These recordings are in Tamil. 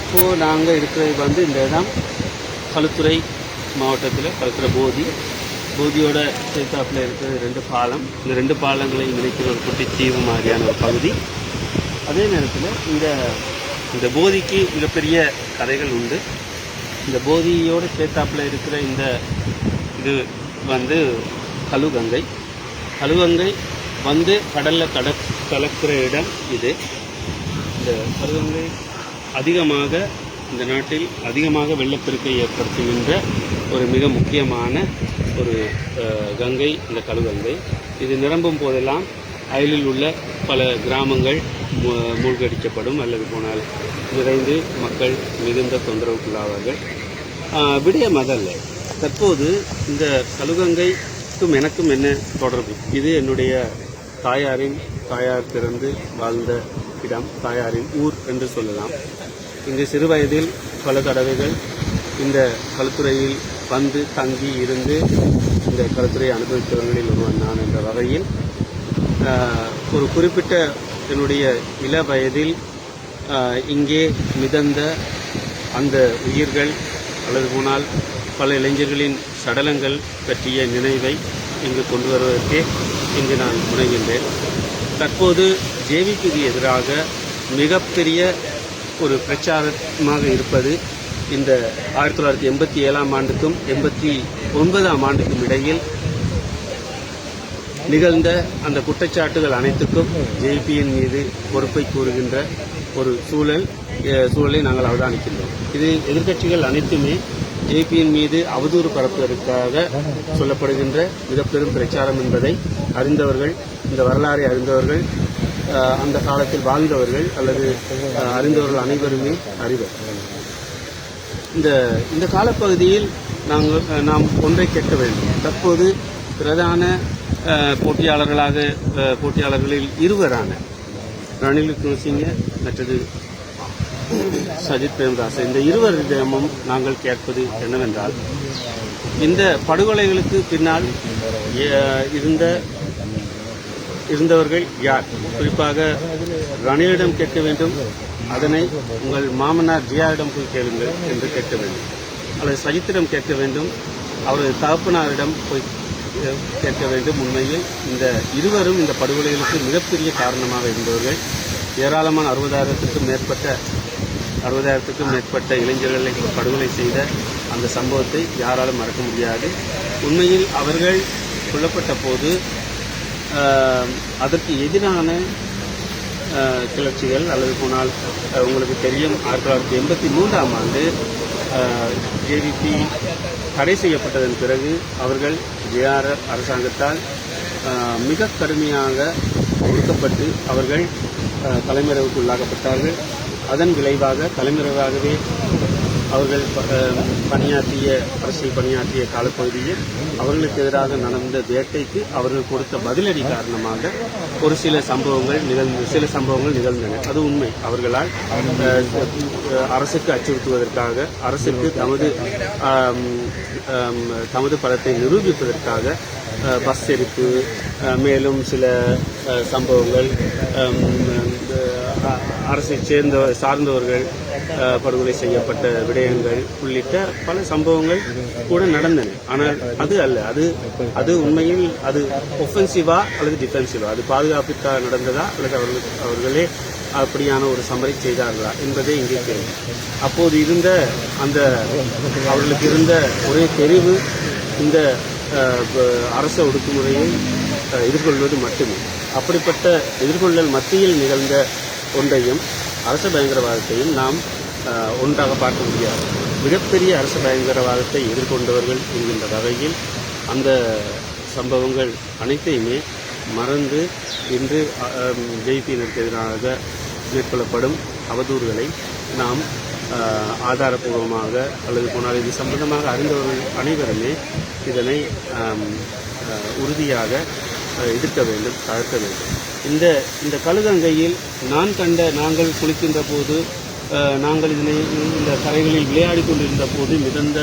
இப்போது நாங்கள் இருக்கிறது வந்து இந்த இடம் களுத்துறை மாவட்டத்தில் களுத்துறை போதி. போதியோட சேர்த்தாப்பில் இருக்கிற ரெண்டு பாலம். இந்த ரெண்டு பாலங்களையும் இணைக்கிற ஒரு குட்டி தீவு மாதிரியான ஒரு பகுதி. அதே நேரத்தில் இந்த இந்த போதிக்கு மிகப்பெரிய கதைகள் உண்டு. இந்த போதியோட சேர்த்தாப்பில் இருக்கிற இந்த இது வந்து கழுகங்கை. கழுகங்கை வந்து கடலில் கட கலக்கிற இடம் இது. இந்த பருவங்கள் அதிகமாக இந்த நாட்டில் அதிகமாக வெள்ளப்பெருக்கை ஏற்படுத்துகின்ற ஒரு மிக முக்கியமான ஒரு கங்கை இந்த கழுகங்கை இது நிரம்பும் போதெல்லாம் அயலில் உள்ள பல கிராமங்கள் மூழ்கடிக்கப்படும் அல்லது போனால் நிறைந்து மக்கள் மிகுந்த தொந்தரவுக்குள்ளாவார்கள். விடயம் அதல்ல தற்போது இந்த கழுகங்கைக்கும் எனக்கும் என்ன தொடர்பு? இது என்னுடைய தாயாரின் தாயார் பிறந்து வாழ்ந்த இடம் தாயாரின் ஊர் என்று சொல்லலாம். இங்கு சிறுவயதில் பல தடவைகள் இந்த கலத்துறையில் வந்து தங்கி இருந்து இந்த கழுத்துறை அனுபவித்தவர்களில் ஒருவன் நான் என்ற வகையில் ஒரு குறிப்பிட்ட என்னுடைய இள வயதில் இங்கே மிதந்த அந்த உயிர்கள் அல்லது போனால் பல இளைஞர்களின் சடலங்கள் பற்றிய நினைவை இங்கு கொண்டு வருவதற்கே இங்கு நான் முனைகின்றேன். தற்போது ஜேவிபிக்கு எதிராக மிகப்பெரிய ஒரு பிரச்சாரமாக இருப்பது இந்த ஆயிரத்தி தொள்ளாயிரத்தி எண்பத்தி ஏழாம் ஆண்டுக்கும் எண்பத்தி ஒன்பதாம் ஆண்டுக்கும் இடையில் நிகழ்ந்த அந்த குற்றச்சாட்டுகள் அனைத்துக்கும் ஜேபியின் மீது பொறுப்பை கூறுகின்ற ஒரு சூழல் சூழலை நாங்கள் அவதானிக்கின்றோம். இது எதிர்க்கட்சிகள் அனைத்துமே ஜேபியின் மீது அவதூறு பரப்புவதற்காக சொல்லப்படுகின்ற மிக பெரும் பிரச்சாரம் என்பதை அறிந்தவர்கள் இந்த வரலாறை அறிந்தவர்கள் அஹ், அந்த காலத்தில் வாழ்ந்தவர்கள் அல்லது அறிந்தவர்கள் அனைவருமே அறிவர். இந்த இந்த காலப்பகுதியில் நாங்கள் நாம் ஒன்றை கேட்க வேண்டும். தற்போது பிரதான அஹ், போட்டியாளர்களாக போட்டியாளர்களில் இருவரான ரணில் விக்ரமசிங்க மற்றது சஜித் பிரேம்தாஸ் இந்த இருவரிடமும் நாங்கள் கேட்பது என்னவென்றால் இந்த படுகொலைகளுக்கு பின்னால் இருந்த இருந்தவர்கள் யார்? குறிப்பாக ரணிலிடம் கேட்க வேண்டும். அதனை உங்கள் மாமனார் ஜியாரிடம் போய் கேளுங்கள் என்று கேட்க வேண்டும். அல்லது சஜித்திடம் கேட்க வேண்டும். அவரது தகப்பனாரிடம் போய் கேட்க வேண்டும். உண்மையில் இந்த இருவரும் இந்த படுகொலைகளுக்கு மிகப்பெரிய காரணமாக இருந்தவர்கள். ஏராளமான அறுபதாயிரத்துக்கும் மேற்பட்ட அறுபதாயிரத்துக்கும் மேற்பட்ட இளைஞர்களை படுகொலை செய்த அந்த சம்பவத்தை யாராலும் மறக்க முடியாது. உண்மையில் அவர்கள் கொல்லப்பட்ட போது அதற்கு எதிரான கிளர்ச்சிகள் அல்லது போனால் உங்களுக்கு தெரியும் ஆயிரத்தி தொள்ளாயிரத்தி எண்பத்தி மூன்றாம் ஆண்டு ஜேவிபி தடை செய்யப்பட்டதன் பிறகு அவர்கள் ஜேஆர் அரசாங்கத்தால் மிக கடுமையாக ஒடுக்கப்பட்டு அவர்கள் தலைமறைவுக்கு உள்ளாக்கப்பட்டார்கள். அதன் விளைவாக தலைமறைவாகவே அவர்கள் பணியாற்றிய அரசியல் பணியாற்றிய காலப்பகுதியில் அவர்களுக்கு எதிராக நடந்த வேட்டைக்கு அவர்கள் கொடுத்த பதிலடி காரணமாக ஒரு சில சம்பவங்கள் நிகழ்ந்து சில சம்பவங்கள் நிகழ்ந்தன. அது உண்மை. அவர்களால் அரசுக்கு அச்சுறுத்துவதற்காக அரசுக்கு தமது தமது பலத்தை நிரூபிப்பதற்காக பஸ் எரிப்பு மேலும் சில சம்பவங்கள் அரசை சேர்ந்த சார்ந்தவர்கள் படுகொலை செய்யப்பட்ட விடயங்கள் உள்ளிட்ட பல சம்பவங்கள் கூட நடந்தன. ஆனால் அது அல்ல. அது அது உண்மையில் அது ஒஃபென்சிவா அல்லது டிஃபென்சிவா அது பாதுகாப்புக்காக நடந்ததா? அல்லது அவர்கள் அவர்களே அப்படியான ஒரு சம்மரை செய்தார்களா என்பதே இங்கே கேள்வி. அப்போது இருந்த அந்த அவர்களுக்கு இருந்த ஒரே தெரிவு இந்த அரச ஒடுக்குமுறையை எதிர்கொள்வது மட்டுமே. அப்படிப்பட்ட எதிர்கொள்ளல் மத்தியில் நிகழ்ந்த ஒன்றையும் அரச பயங்கரவாதத்தையும் நாம் ஒன்றாக பார்க்க முடியாது. மிகப்பெரிய அரச பயங்கரவாதத்தை எதிர்கொண்டவர்கள் என்கின்ற வகையில் அந்த சம்பவங்கள் அனைத்தையுமே மறந்து இன்று ஜெய்பியினருக்கு எதிராக மேற்கொள்ளப்படும் அவதூறுகளை நாம் ஆதாரபூர்வமாக அல்லது போனால் இது சம்பந்தமாக அறிந்தவர்கள் அனைவருமே இதனை உறுதியாக அஹ், எதிர்க்க வேண்டும் தழக்க வேண்டும். இந்த இந்த கழுகங்கையில் நான் கண்ட நாங்கள் குளிக்கின்ற போது நாங்கள் இதனை இந்த கரைகளில் விளையாடி கொண்டிருந்த போது மிதந்த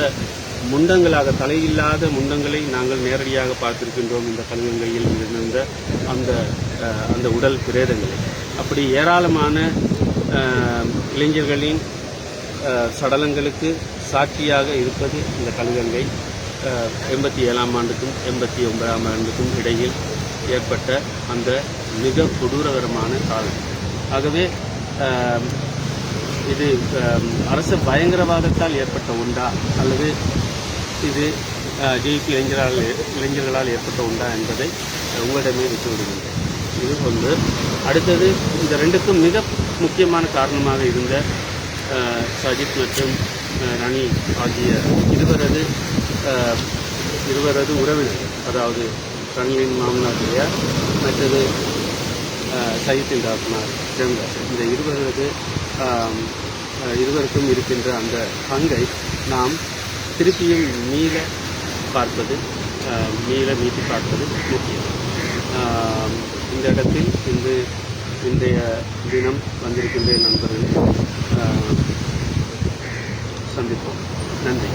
முண்டங்களாக தலையில்லாத முண்டங்களை நாங்கள் நேரடியாக பார்த்திருக்கின்றோம். இந்த கழுதங்கையில் மிதந்த அந்த அந்த உடல் பிரேதங்களை. அப்படி ஏராளமான இளைஞர்களின் சடலங்களுக்கு சாட்சியாக இருப்பது இந்த கழுதங்கை எண்பத்தி ஏழாம் ஆண்டுக்கும் எண்பத்தி ஒன்பதாம் ஆண்டுக்கும் இடையில் ஏற்பட்ட அந்த மிக கொடூரகரமான காலம். ஆகவே இது அரசு பயங்கரவாதத்தால் ஏற்பட்ட உண்டா? அல்லது இது ஜெயிப்பு இளைஞரால் இளைஞர்களால் ஏற்பட்ட உண்டா என்பதை உங்களிடமே விட்டு விடுகின்றேன். இது ஒன்று. அடுத்தது இந்த ரெண்டுக்கும் மிக முக்கியமான காரணமாக இருந்த சஜித் மற்றும் ரணி ஆகிய இருவரது இருவரது உறவினர்கள் அதாவது ரணிலின் மாமனார் ஜெயா மற்றது சஜித்தின் டாக்டர் ஜெயந்தாஸ் இந்த இருவரது இருவருக்கும் இருக்கின்ற அந்த பங்கை நாம் திருப்பியும் மீள பார்ப்பது மீள மீட்டி பார்ப்பது முக்கியம். இந்த இடத்தில் இன்று இன்றைய தினம் வந்திருக்கின்ற நண்பர்களை சந்திப்போம். நன்றி.